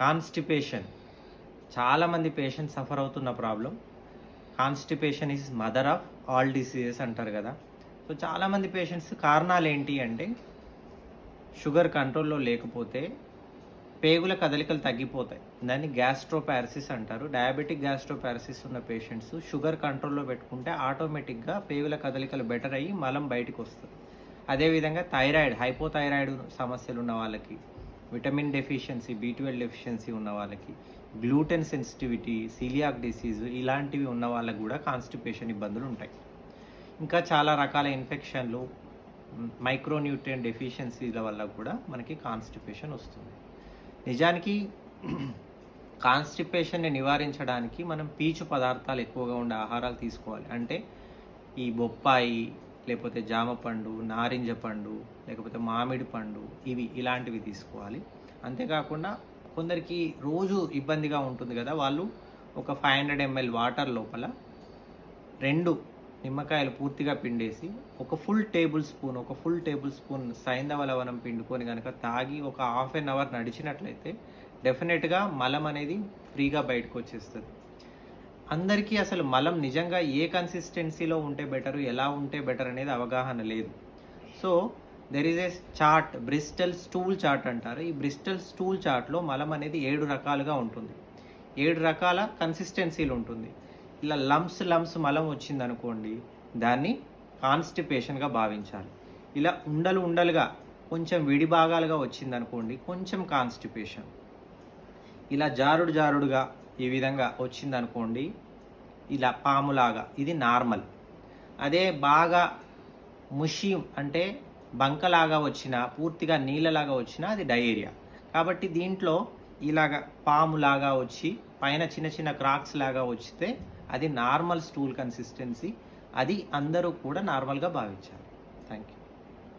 Constipation. చాలామంది patients suffer అవుతున్న problem. Constipation is mother of all diseases అంటారు కదా. సో చాలామంది పేషెంట్స్ కారణాలు ఏంటి అంటే షుగర్ కంట్రోల్లో లేకపోతే పేగుల కదలికలు తగ్గిపోతాయి. దాన్ని గ్యాస్ట్రోపారసిస్ అంటారు. డయాబెటిక్ గ్యాస్ట్రోపారసిస్ ఉన్న పేషెంట్స్ షుగర్ కంట్రోల్లో పెట్టుకుంటే ఆటోమేటిక్గా పేగుల కదలికలు బెటర్ అయ్యి మలం బయటకు వస్తుంది. అదేవిధంగా థైరాయిడ్ హైపోథైరాయిడ్ సమస్యలు ఉన్న వాళ్ళకి vitamin deficiency B twelve deficiency ఉన్న వాళ్ళకి గ్లూటెన్ సెన్సిటివిటీ సీలియాక్ డిసీజ్ ఇలాంటివి ఉన్న వాళ్ళకు కూడా కాన్స్టిపేషన్ ఇబ్బందులు ఉంటాయి. ఇంకా చాలా రకాల ఇన్ఫెక్షన్లు మైక్రోన్యూట్రియన్ డెఫిషియన్సీల వల్ల కూడా మనకి కాన్స్టిపేషన్ వస్తుంది. నిజానికి కాన్స్టిపేషన్ని నివారించడానికి మనం పీచు పదార్థాలు ఎక్కువగా ఉండే ఆహారాలు తీసుకోవాలి. అంటే ఈ బొప్పాయి లేకపోతే జామ పండు నారింజ పండు లేకపోతే మామిడి పండు ఇవి ఇలాంటివి తీసుకోవాలి. అంతేకాకుండా కొందరికి రోజు ఇబ్బందిగా ఉంటుంది కదా వాళ్ళు ఒక ఫైవ్ హండ్రెడ్ ఎంఎల్ వాటర్ లోపల రెండు నిమ్మకాయలు పూర్తిగా పిండేసి ఒక ఫుల్ టేబుల్ స్పూన్ ఒక ఫుల్ టేబుల్ స్పూన్ సైంధవ లవణం పిండుకొని కనుక తాగి ఒక హాఫ్ అన్ అవర్ నడిచినట్లయితే డెఫినెట్గా మలం అనేది ఫ్రీగా బయటకు వచ్చేస్తుంది. అందరికీ అసలు మలం నిజంగా ఏ కన్సిస్టెన్సీలో ఉంటే బెటర్ ఎలా ఉంటే బెటర్ అనేది అవగాహన లేదు. So there is a chart Bristol stool chart అంటారు. ఈ బ్రిస్టల్ స్టూల్ చార్ట్లో మలం అనేది ఏడు రకాలుగా ఉంటుంది. ఏడు రకాల కన్సిస్టెన్సీలు ఉంటుంది. ఇలా లంప్స్ లంప్స్ మలం వచ్చింది అనుకోండి దాన్ని కాన్స్టిపేషన్గా భావించాలి. ఇలా ఉండలు ఉండలుగా కొంచెం విడి భాగాలుగా వచ్చింది అనుకోండి కొంచెం కాన్స్టిపేషన్ ఇలా జారుడు జారుడుగా ఈ విధంగా వచ్చింది అనుకోండి ఇలా పాములాగా ఇది నార్మల్. అదే బాగా ముషియం అంటే బంకలాగా వచ్చిన పూర్తిగా నీళ్ళలాగా వచ్చిన అది డయేరియా. కాబట్టి దీంట్లో ఇలాగా పాములాగా వచ్చి పైన చిన్న చిన్న క్రాక్స్ లాగా వచ్చితే అది నార్మల్ స్టూల్ కన్సిస్టెన్సీ అది అందరూ కూడా నార్మల్గా భావించాలి. Thank you